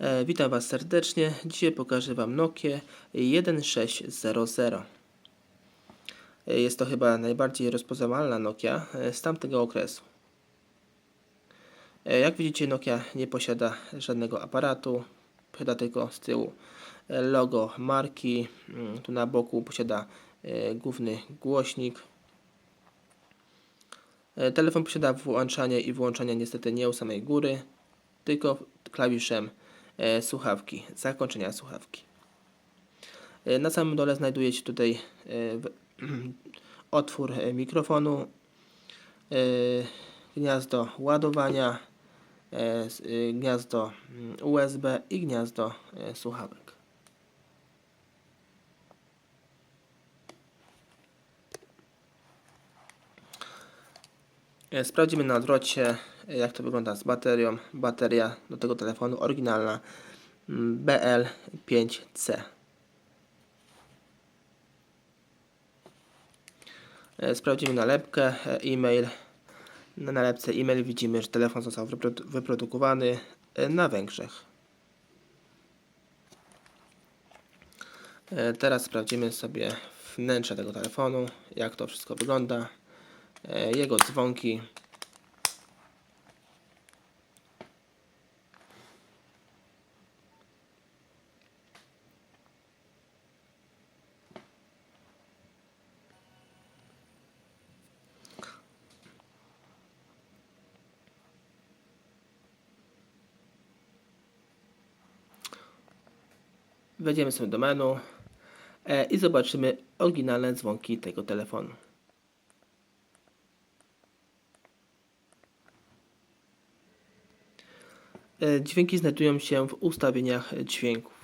E, witam Was serdecznie. Dzisiaj pokażę Wam Nokia 1600. E, Jest to chyba najbardziej rozpoznawalna Nokia e, z tamtego okresu. E, Jak widzicie Nokia nie posiada żadnego aparatu, posiada tylko z tyłu e, logo marki. Mm, Tu na boku posiada e, główny głośnik. E, Telefon posiada włączanie i wyłączanie niestety nie u samej góry, tylko klawiszem słuchawki, zakończenia słuchawki. E, na samym dole znajduje się tutaj e, otwór e, mikrofonu, e, gniazdo ładowania, e, e, gniazdo mm, USB i gniazdo e, słuchawek. Sprawdzimy na odwrocie, e, jak to wygląda z baterią. Bateria do tego telefonu oryginalna mm, BL5C. E, Sprawdzimy nalepkę, e, e-mail. Na nalepce e-mail widzimy, że telefon został wyprodu- wyprodukowany e, na Węgrzech. E, Teraz sprawdzimy sobie wnętrze tego telefonu, jak to wszystko wygląda, e, jego dzwonki. Wejdziemy sobie do menu e, i zobaczymy oryginalne dzwonki tego telefonu. Dźwięki znajdują się w ustawieniach dźwięków.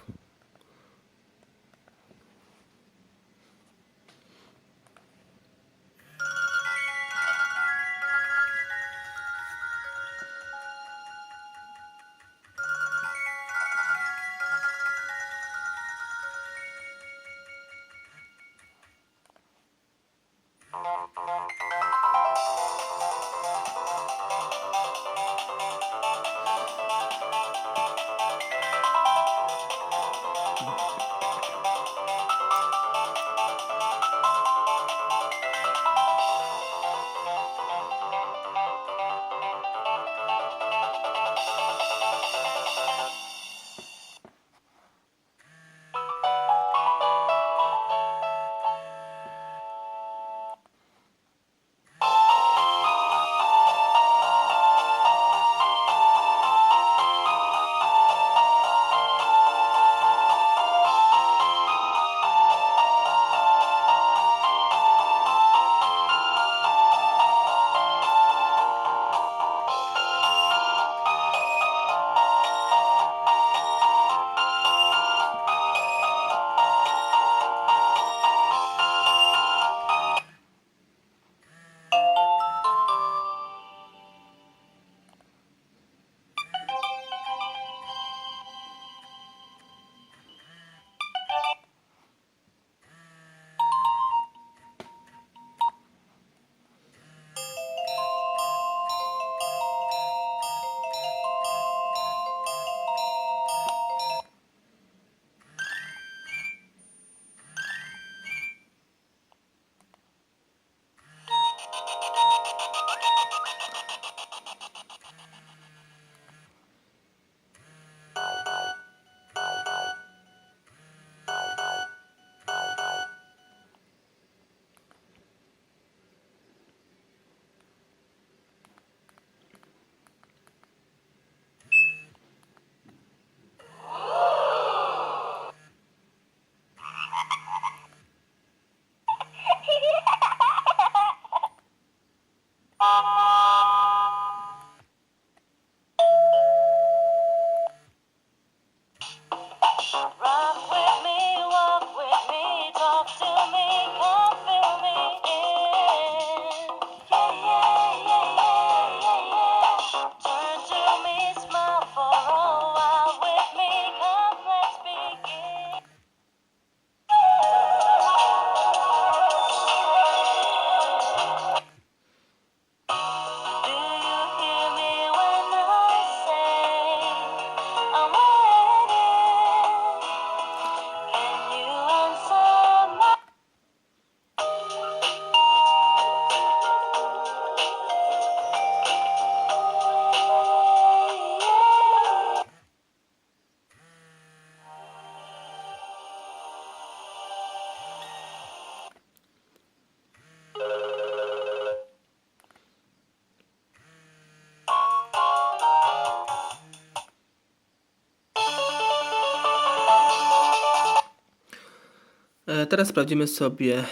Teraz sprawdzimy sobie, e,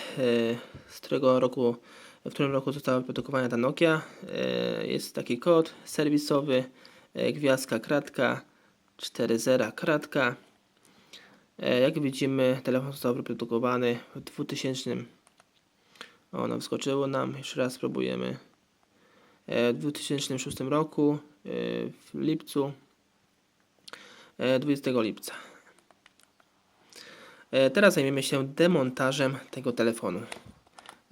z którego roku, w którym roku została wyprodukowana ta Nokia. E, Jest taki kod serwisowy, e, gwiazdka, kratka, 4.0, kratka. Jak widzimy, telefon został wyprodukowany w 2000. O, no wskoczyło nam, jeszcze raz spróbujemy. W 2006 roku, w lipcu, e, 20 lipca. E, Teraz zajmiemy się demontażem tego telefonu.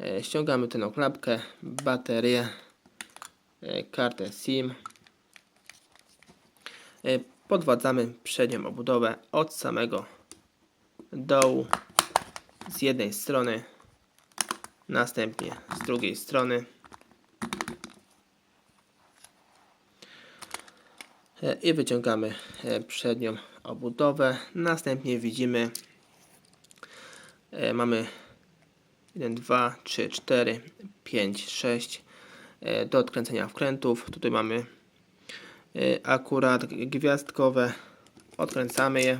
E, Ściągamy tę oklapkę, baterię, e, kartę SIM. Podwadzamy przednią obudowę od samego dołu z jednej strony, następnie z drugiej strony. I wyciągamy przednią obudowę. Następnie widzimy mamy 1, 2, 3, 4, 5, 6 e, do odkręcenia wkrętów. Tutaj mamy e, akurat gwiazdkowe. Odkręcamy je.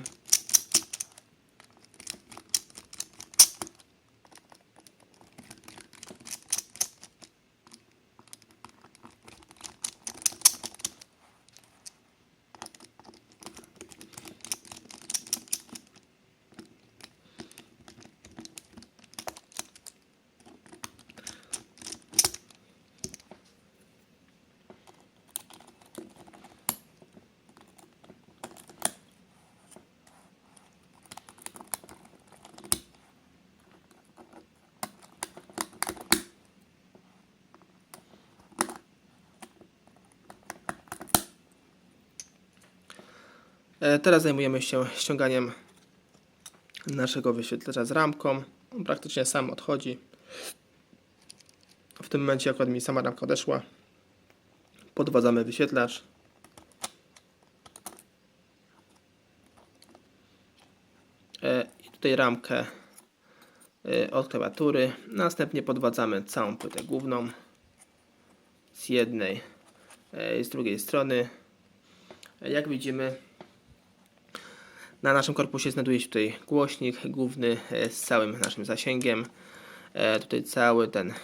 Teraz zajmujemy się ściąganiem naszego wyświetlacza z ramką. On praktycznie sam odchodzi. W tym momencie akurat mi sama ramka odeszła. Podwadzamy wyświetlacz. E, I tutaj ramkę e, od klawiatury. Następnie podwadzamy całą płytę główną z jednej e, i z drugiej strony. E, Jak widzimy, na naszym korpusie znajduje się tutaj głośnik główny e, z całym naszym zasięgiem. E, Tutaj cały ten,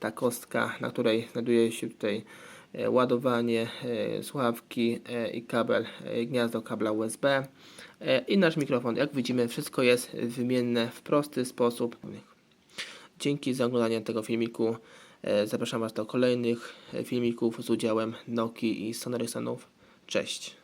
ta kostka, na której znajduje się tutaj e, ładowanie, słuchawki i kabel, gniazdo kabla USB i nasz mikrofon. Jak widzimy wszystko jest wymienne w prosty sposób. Dzięki za oglądanie tego filmiku. Zapraszam Was do kolejnych filmików z udziałem Nokii i Sonorisanów. Cześć.